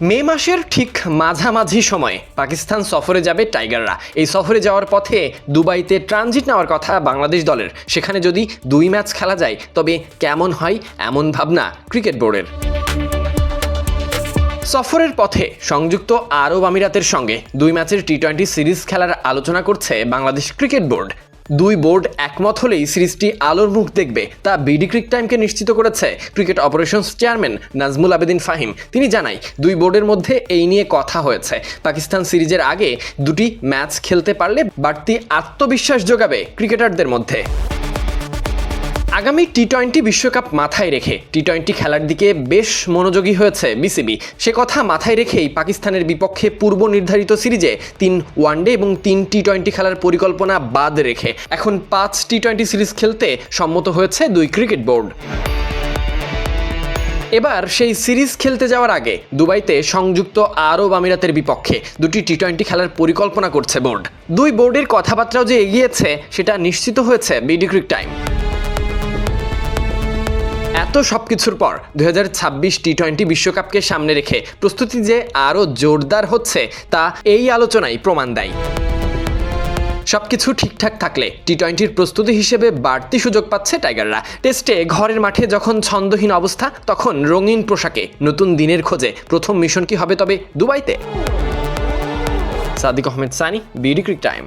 মে মাসের ঠিক মাঝামাঝি সময়ে পাকিস্তান সফরে যাবে টাইগাররা। এই সফরে যাওয়ার পথে দুবাইতে ট্রানজিট নেওয়ার কথা বাংলাদেশ দলের। সেখানে যদি দুই ম্যাচ খেলা যায়, তবে কেমন হয় এমন ভাবনা ক্রিকেট বোর্ডের। সফরের পথে সংযুক্ত আরব আমিরাতের সঙ্গে দুই ম্যাচের টি টোয়েন্টি সিরিজ খেলার আলোচনা করছে বাংলাদেশ ক্রিকেট বোর্ড। দুই বোর্ড একমত হলেই সিরিজটি আলোর মুখ দেখবে, তা বিডি ক্রিক টাইমকে নিশ্চিত করেছে cricket operations chairman Nazmul Abedin Fahim. তিনি জানাই দুই বোর্ডের মধ্যে এই নিয়ে কথা হয়েছে। পাকিস্তান সিরিজের আগে দুটি ম্যাচ খেলতে পারলে বাড়তি আত্মবিশ্বাস যোগাবে ক্রিকেটারদের মধ্যে। আগামী টি টোয়েন্টি বিশ্বকাপ মাথায় রেখে টি টোয়েন্টি খেলার দিকে বেশ মনোযোগী হয়েছে বিসিবি সে কথা মাথায় রেখেই পাকিস্তানের বিপক্ষে পূর্ব নির্ধারিত সিরিজে তিন ওয়ানডে এবং তিন টি টোয়েন্টি খেলার পরিকল্পনা বাদ রেখে এখন পাঁচ টি টোয়েন্টি সিরিজ খেলতে সম্মত হয়েছে দুই ক্রিকেট বোর্ড। এবার সেই সিরিজ খেলতে যাওয়ার আগে দুবাইতে সংযুক্ত আরব আমিরাতের বিপক্ষে দুটি টি টোয়েন্টি খেলার পরিকল্পনা করছে বোর্ড। দুই বোর্ডের কথাবার্তাও যে এগিয়েছে, সেটা নিশ্চিত হয়েছে বিডি ক্রিক টাইম। এত সব কিছুর পর দু টি বিশ্বকাপকে সামনে রেখে প্রস্তুতি যে আরও জোরদার হচ্ছে, তা এই আলোচনায় প্রমাণ দেয়। সবকিছু ঠিকঠাক থাকলে টি টোয়েন্টির প্রস্তুতি হিসেবে বাড়তি সুযোগ পাচ্ছে টাইগাররা। টেস্টে ঘরের মাঠে যখন ছন্দহীন অবস্থা, তখন রঙিন পোশাকে নতুন দিনের খোঁজে প্রথম মিশন কি হবে তবে দুবাইতে? Sadiq Ahmed Sunny, BD cric time.